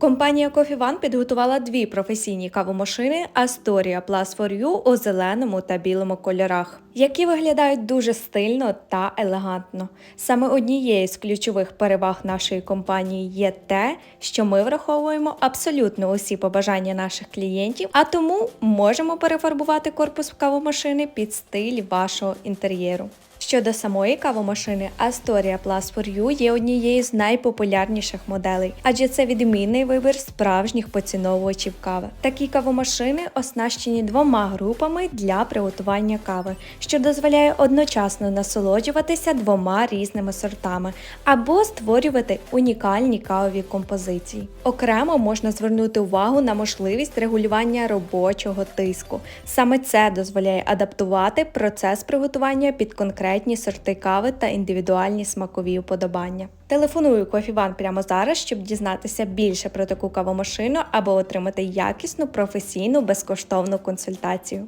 Компанія Coffee One підготувала дві професійні кавомашини Astoria Plus for You у зеленому та білому кольорах, які виглядають дуже стильно та елегантно. Саме однією з ключових переваг нашої компанії є те, що ми враховуємо абсолютно усі побажання наших клієнтів, а тому можемо перефарбувати корпус кавомашини під стиль вашого інтер'єру. Щодо самої кавомашини, Astoria Plus for You є однією з найпопулярніших моделей, адже це відмінний вибір справжніх поціновувачів кави. Такі кавомашини оснащені двома групами для приготування кави, що дозволяє одночасно насолоджуватися двома різними сортами або створювати унікальні кавові композиції. Окремо можна звернути увагу на можливість регулювання робочого тиску. Саме це дозволяє адаптувати процес приготування під конкретні сорти кави та індивідуальні смакові уподобання. Телефоную Кофіван прямо зараз, щоб дізнатися більше про таку кавомашину або отримати якісну професійну безкоштовну консультацію.